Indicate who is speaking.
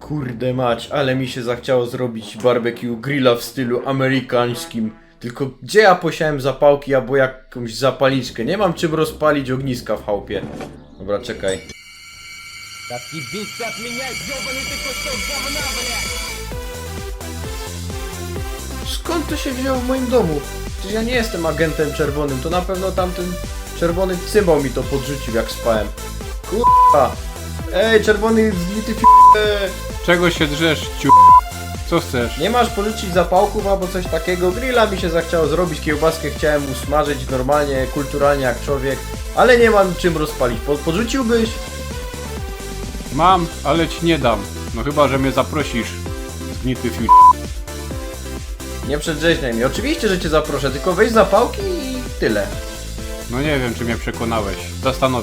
Speaker 1: Kurde mać, ale mi się zachciało zrobić barbecue grilla w stylu amerykańskim. Tylko gdzie ja posiałem zapałki albo jakąś zapalniczkę? Nie mam czym rozpalić ogniska w chałupie. Dobra, czekaj. Skąd to się wzięło w moim domu? Przecież ja nie jestem agentem czerwonym, to na pewno tamten czerwony cymbał mi to podrzucił jak spałem. Kurwa! Ej, czerwony zlity f...
Speaker 2: Czego się drzesz, ciu... Co chcesz?
Speaker 1: Nie masz pożyczyć zapałków albo coś takiego? Grilla mi się zachciało zrobić, kiełbaskę chciałem usmażyć normalnie, kulturalnie jak człowiek, ale nie mam czym rozpalić. Po, podrzuciłbyś?
Speaker 2: Mam, ale ci nie dam. No chyba, że mnie zaprosisz. Zgnity fiut.
Speaker 1: Nie przedrzeźniaj mnie. Oczywiście, że cię zaproszę, tylko weź zapałki i tyle.
Speaker 2: No nie wiem, czy mnie przekonałeś. Zastanowię